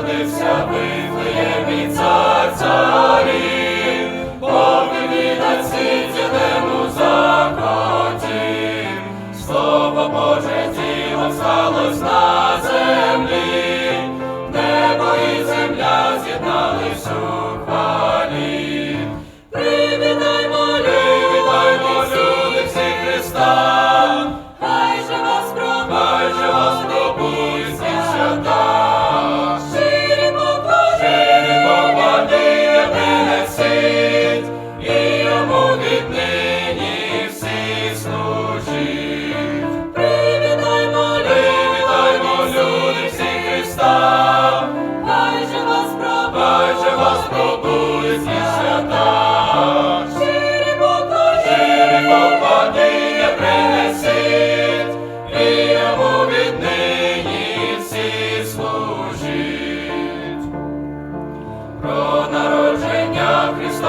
народився вифлеємі цар царів, повідать світ зелену закоті, слово Боже тіло сталось на землі.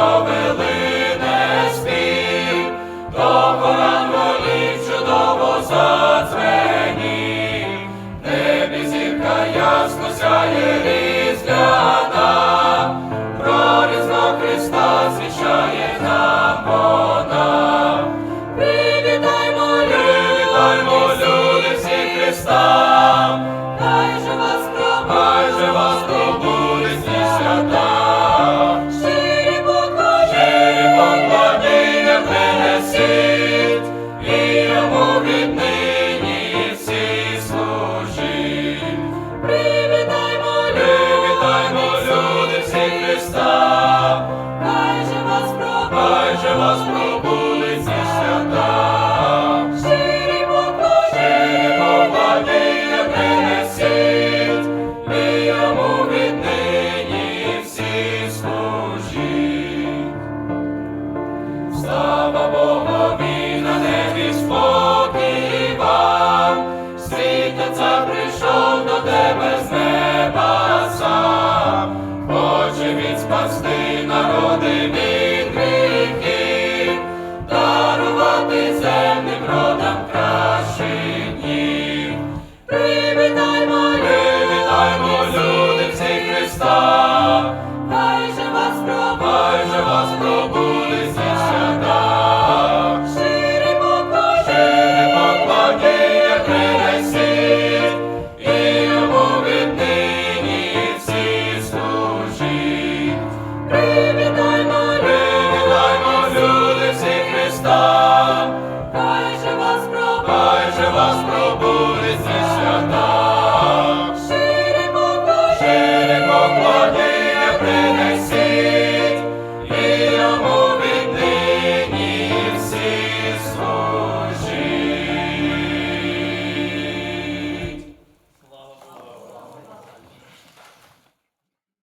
завели не спів, до горан голів чудово задзвенів, небі зірка ясно сяє. 사